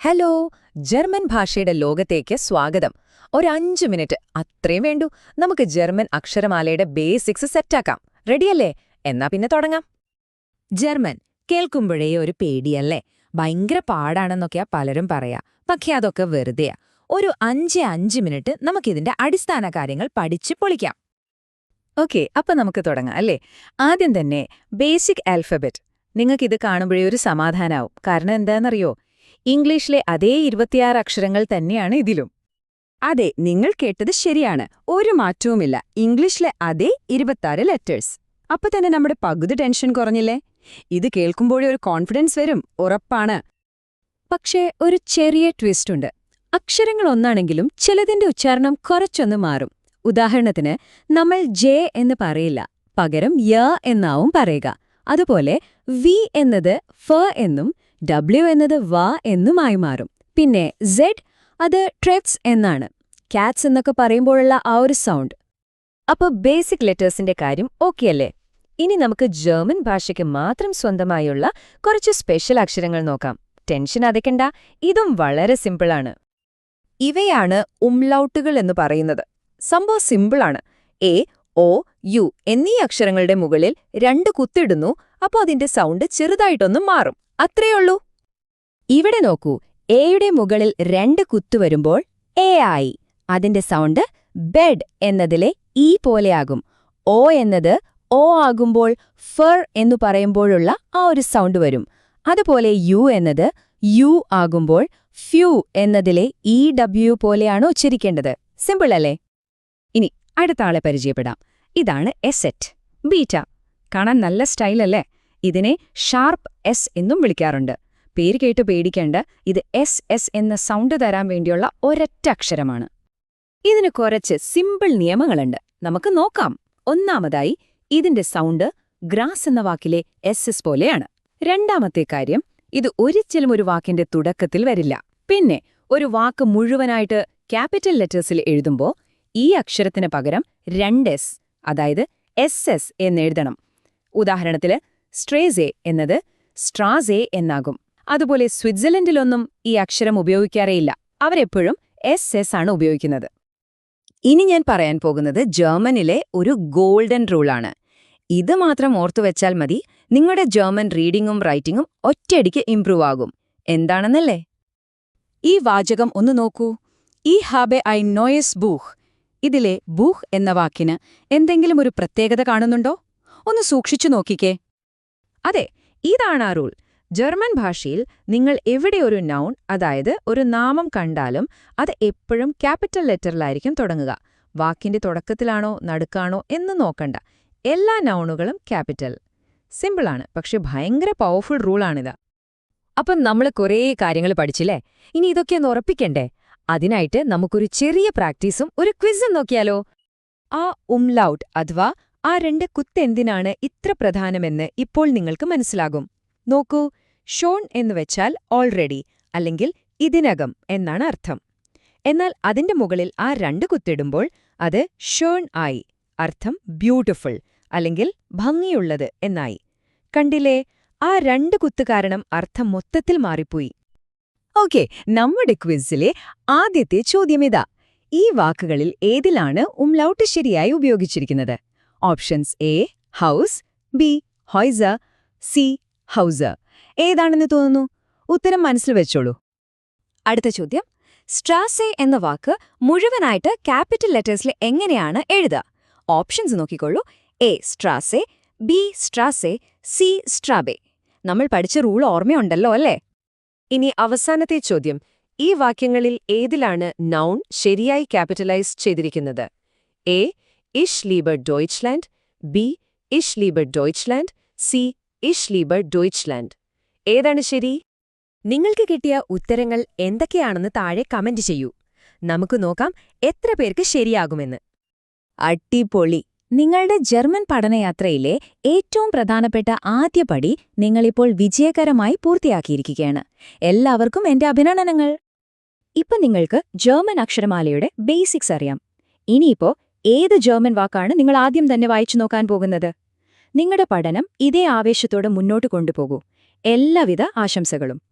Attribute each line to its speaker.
Speaker 1: Hello German ഭാഷയുടെ ലോകത്തേക്ക് സ്വാഗതം. ഒരു അഞ്ച് മിനിറ്റ് അത്രയും വേണ്ടു. നമുക്ക് ജർമ്മൻ അക്ഷരമാലയുടെ ബേസിക്സ് സെറ്റാക്കാം. റെഡിയല്ലേ? എന്നാ പിന്നെ തുടങ്ങാം.
Speaker 2: ജർമ്മൻ കേൾക്കുമ്പോഴേ ഒരു പേടിയല്ലേ? ഭയങ്കര പാടാണെന്നൊക്കെയാ പലരും പറയാ. പക്ഷെ അതൊക്കെ വെറുതെയാ. ഒരു അഞ്ച് അഞ്ച് മിനിറ്റ് നമുക്കിതിന്റെ അടിസ്ഥാന കാര്യങ്ങൾ പഠിച്ച് പൊളിക്കാം.
Speaker 1: ഓക്കെ അപ്പൊ നമുക്ക് തുടങ്ങാം അല്ലേ? ആദ്യം തന്നെ ബേസിക് ആൽഫബറ്റ്. നിങ്ങൾക്കിത് കാണുമ്പോഴേ ഒരു സമാധാനാവും. കാരണം എന്താണെന്നറിയോ? ഇംഗ്ലീഷിലെ അതേ ഇരുപത്തിയാറ് അക്ഷരങ്ങൾ തന്നെയാണ് ഇതിലും.
Speaker 2: അതെ നിങ്ങൾ കേട്ടത് ശരിയാണ്. ഒരു മാറ്റവുമില്ല. ഇംഗ്ലീഷിലെ അതേ ഇരുപത്താറ് ലെറ്റേഴ്സ് അപ്പൊ തന്നെ നമ്മുടെ പകുതി ടെൻഷൻ കുറഞ്ഞില്ലേ? ഇത് കേൾക്കുമ്പോഴേ ഒരു കോൺഫിഡൻസ് വരും. ഉറപ്പാണ്.
Speaker 1: പക്ഷേ ഒരു ചെറിയ ട്വിസ്റ്റ് ഉണ്ട്. അക്ഷരങ്ങൾ ഒന്നാണെങ്കിലും ചിലതിന്റെ ഉച്ചാരണം കുറച്ചൊന്ന് മാറും. ഉദാഹരണത്തിന് നമ്മൾ ജെ എന്ന് പറയില്ല. പകരം യ എന്നാവും പറയുക. അതുപോലെ വി എന്നത് ഫ എന്നും ഡബ്ല്യു എന്നത് വ എന്നുമായി മാറും. പിന്നെ സെഡ് അത് ട്രെറ്റ്സ് എന്നാണ്. കാറ്റ്സ് എന്നൊക്കെ പറയുമ്പോഴുള്ള ആ ഒരു സൗണ്ട് അപ്പൊ ബേസിക് ലെറ്റേഴ്സിന്റെ കാര്യം ഓക്കെ അല്ലേ? ഇനി നമുക്ക് ജർമ്മൻ ഭാഷയ്ക്ക് മാത്രം സ്വന്തമായുള്ള കുറച്ച് സ്പെഷ്യൽ അക്ഷരങ്ങൾ നോക്കാം. ടെൻഷൻ അതയ്ക്കണ്ട ഇതും വളരെ സിമ്പിളാണ് ഇവയാണ് ഉംലൗട്ടുകൾ എന്ന് പറയുന്നത്. സംഭവം സിമ്പിളാണ് എ ഒ യു എന്നീ അക്ഷരങ്ങളുടെ മുകളിൽ രണ്ട് കുത്തിടുന്നു. അപ്പോൾ അതിന്റെ സൗണ്ട് ചെറുതായിട്ടൊന്നും മാറും. അത്രയുള്ളൂ. ഇവിടെ നോക്കൂ എയുടെ മുകളിൽ രണ്ട് കുത്തു വരുമ്പോൾ എ ആയി. അതിന്റെ സൗണ്ട് ബെഡ് എന്നതിലെ ഈ പോലെയാകും ഓ എന്നത് ഓ ആകുമ്പോൾ ഫർ എന്നു പറയുമ്പോഴുള്ള ആ ഒരു സൗണ്ട് വരും. അതുപോലെ യു എന്നത് യു ആകുമ്പോൾ ഫ്യൂ എന്നതിലെ ഇ ഡബ്ല്യു പോലെയാണ് ഉച്ചരിക്കേണ്ടത്. സിമ്പിൾ അല്ലേ? ഇനി അടുത്ത ആളെ പരിചയപ്പെടാം. ഇതാണ് എസെറ്റ് ബീറ്റ കാണാൻ നല്ല സ്റ്റൈലല്ലേ ഇതിനെ ഷാർപ്പ് എസ് എന്നും വിളിക്കാറുണ്ട്. പേര് കേട്ട് പേടിക്കേണ്ട ഇത് എസ് എസ് എന്ന സൗണ്ട് തരാൻ വേണ്ടിയുള്ള ഒരൊറ്റ അക്ഷരമാണ്. ഇതിന് കുറച്ച് സിമ്പിൾ നിയമങ്ങളുണ്ട്. നമുക്ക് നോക്കാം. ഒന്നാമതായി ഇതിന്റെ സൗണ്ട് ഗ്രാസ് എന്ന വാക്കിലെ എസ് എസ് പോലെയാണ്. രണ്ടാമത്തെ കാര്യം ഇത് ഒരിക്കലും ഒരു വാക്കിന്റെ തുടക്കത്തിൽ വരില്ല. പിന്നെ ഒരു വാക്ക് മുഴുവനായിട്ട് ക്യാപിറ്റൽ ലെറ്റേഴ്സിൽ എഴുതുമ്പോൾ ഈ അക്ഷരത്തിന് പകരം രണ്ട് എസ് അതായത് എസ് എസ് എന്നെഴുതണം ഉദാഹരണത്തിൽ സ്ട്രേസെ എന്നത് സ്ട്രാസെ എന്നാകും. അതുപോലെ സ്വിറ്റ്സർലൻഡിലൊന്നും ഈ അക്ഷരം ഉപയോഗിക്കാറേയില്ല. അവരെപ്പോഴും എസ് എസ് ആണ് ഉപയോഗിക്കുന്നത്. ഇനി ഞാൻ പറയാൻ പോകുന്നത് ജർമ്മനിലെ ഒരു ഗോൾഡൻ റൂളാണ്. ഇത് മാത്രം ഓർത്തുവെച്ചാൽ മതി നിങ്ങളുടെ ജർമ്മൻ റീഡിങ്ങും റൈറ്റിങ്ങും ഒറ്റയടിക്ക് ഇംപ്രൂവ് ആകും. എന്താണെന്നല്ലേ? ഈ വാചകം ഒന്ന് നോക്കൂ. ഈ ഹാബെ ഐ നോയസ് ബൂഹ് ഇതിലെ ബൂഹ് എന്ന വാക്കിന് എന്തെങ്കിലും ഒരു പ്രത്യേകത കാണുന്നുണ്ടോ? ഒന്ന് സൂക്ഷിച്ചു നോക്കിക്കേ. അതെ ഇതാണ് ആ റൂൾ. ജർമ്മൻ ഭാഷയിൽ നിങ്ങൾ എവിടെ ഒരു നൗൺ അതായത് ഒരു നാമം കണ്ടാലും അത് എപ്പോഴും ക്യാപിറ്റൽ ലെറ്ററിലായിരിക്കും തുടങ്ങുക. വാക്കിന്റെ തുടക്കത്തിലാണോ നടുക്കാണോ എന്ന് നോക്കണ്ട. എല്ലാ നൗണുകളും ക്യാപിറ്റൽ. സിമ്പിളാണ് പക്ഷെ ഭയങ്കര പവർഫുൾ റൂളാണിത് അപ്പം നമ്മൾ കുറേ കാര്യങ്ങൾ പഠിച്ചില്ലേ? ഇനി ഇതൊക്കെ ഒന്ന് ഉറപ്പിക്കണ്ടേ? അതിനായിട്ട് നമുക്കൊരു ചെറിയ പ്രാക്ടീസും ഒരു ക്വിസും നോക്കിയാലോ? ആ ഉംലൗട്ട് അഥവാ ആ രണ്ട് കുത്തെന്തിനാണ് ഇത്ര പ്രധാനമെന്ന് ഇപ്പോൾ നിങ്ങൾക്ക് മനസ്സിലാകും. നോക്കൂ ഷോൺ എന്ന് വെച്ചാൽ ഓൾറെഡി അല്ലെങ്കിൽ ഇതിനകം എന്നാണ് അർത്ഥം. എന്നാൽ അതിന്റെ മുകളിൽ ആ രണ്ട് കുത്തിടുമ്പോൾ അത് ഷേൺ ആയി അർത്ഥം ബ്യൂട്ടിഫുൾ അല്ലെങ്കിൽ ഭംഗിയുള്ളത് എന്നായി. കണ്ടില്ലേ ആ രണ്ട് കുത്ത് കാരണം അർത്ഥം മൊത്തത്തിൽ മാറിപ്പോയി. ഓക്കെ നമ്മുടെ ക്വിസിലെ ആദ്യത്തെ ചോദ്യമിതാ ഈ വാക്കുകളിൽ ഏതിലാണ് ഉംലൗട്ട് ശരിയായി ഉപയോഗിച്ചിരിക്കുന്നത്? ഓപ്ഷൻസ് എ ഹൗസ് ബി ഹോയ്സ സി ഹൗസ് ഏതാണെന്ന് തോന്നുന്നു? ഉത്തരം മനസ്സിൽ വെച്ചോളൂ. അടുത്ത ചോദ്യം. സ്ട്രാസെ എന്ന വാക്ക് മുഴുവനായിട്ട് ക്യാപിറ്റൽ ലെറ്റേഴ്സിൽ എങ്ങനെയാണ് എഴുതുക? ഓപ്ഷൻസ് നോക്കിക്കോളൂ എ സ്ട്രാസെ ബി സ്ട്രാസെ സി സ്ട്രാബെ നമ്മൾ പഠിച്ച റൂൾ ഓർമ്മയുണ്ടല്ലോ അല്ലേ? ഇനി അവസാനത്തെ ചോദ്യം. ഈ വാക്യങ്ങളിൽ ഏതിലാണ് നൗൺ ശരിയായി ക്യാപിറ്റലൈസ് ചെയ്തിരിക്കുന്നത്? എ ഇഷ് liebe Deutschland, ബി ഇഷ് ലീബർ ഡോയ്ച്ച്ലാൻഡ് സി ഇഷ് ലീബർ ഡോയ്ച്ച്ലാൻഡ് ഏതാണ് ശരി? നിങ്ങൾക്ക് കിട്ടിയ ഉത്തരങ്ങൾ എന്തൊക്കെയാണെന്ന് താഴെ കമന്റ് ചെയ്യൂ. നമുക്ക് നോക്കാം എത്ര പേർക്ക് ശരിയാകുമെന്ന്. അട്ടിപ്പൊളി നിങ്ങളുടെ ജർമ്മൻ പഠനയാത്രയിലെ ഏറ്റവും പ്രധാനപ്പെട്ട ആദ്യ പടി നിങ്ങളിപ്പോൾ വിജയകരമായി പൂർത്തിയാക്കിയിരിക്കുകയാണ്. എല്ലാവർക്കും എന്റെ അഭിനന്ദനങ്ങൾ. ഇപ്പൊ നിങ്ങൾക്ക് ജർമ്മൻ അക്ഷരമാലയുടെ ബേസിക്സ് അറിയാം. ഇനിയിപ്പോ ഏത് ജർമ്മൻ വാക്കാണ് നിങ്ങൾ ആദ്യം തന്നെ വായിച്ചു നോക്കാൻ പോകുന്നത്? നിങ്ങളുടെ പഠനം ഇതേ ആവേശത്തോടെ മുന്നോട്ട് കൊണ്ടുപോകൂ. എല്ലാവിധ ആശംസകളും.